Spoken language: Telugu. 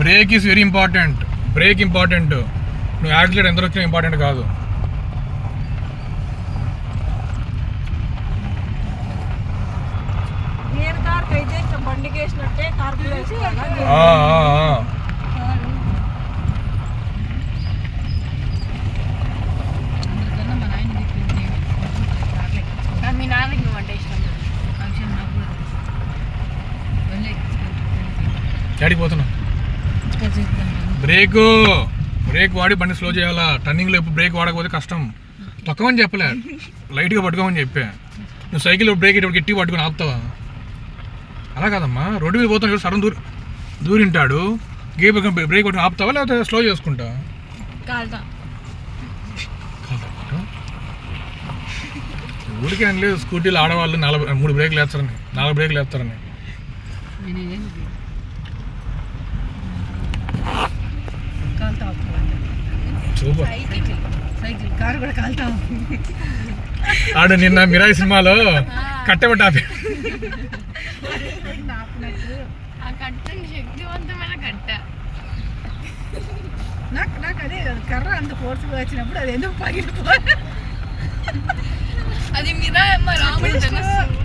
Brake is very important brake important నువ్వు యాక్సిడెంట్ ఎంత వచ్చినా ఇంపార్టెంట్ కాదు. మా నాన్నకి నువ్వు అంటే ఇష్టం నాకు కూడా. బ్రేక్. బ్రేక్ వాడి బండి స్లో చేయాలా? టర్నింగ్లో ఎప్పుడు బ్రేక్ వాడకపోతే కష్టం. తొక్కమని చెప్పలే. లైట్గా పట్టుకోమని చెప్పా. నువ్వు సైకిల్ బ్రేక్ ఇటు గట్టి పట్టుకొని ఆపుతావా? అలా కాదమ్మా. రోడ్డు మీద పోతాను సడన్ దూరి దూరింటాడు. గే బ్రేక్ పట్టుకొని ఆపుతావా? లేకపోతే స్లో చేసుకుంటావా కాలుతా. ఊరికే అని లేదు స్కూటీలో ఆడవాళ్ళు నలభై మూడు బ్రేక్లు వేస్తారని. నాలుగు బ్రేక్లు వేస్తారని. సైకిల్ కారు కూడా కాలుతా ఆడు నిన్న మిరాయి సినిమాలో కట్టబట్టి ఆపి ఆ కట్టని శక్తివంతమైన కట్ట నాకు నాకు అదే కర్ర అంత ఫోర్స్గా వచ్చినప్పుడు అది ఎందుకు పగిలిపో అది మీరా మా రాముడు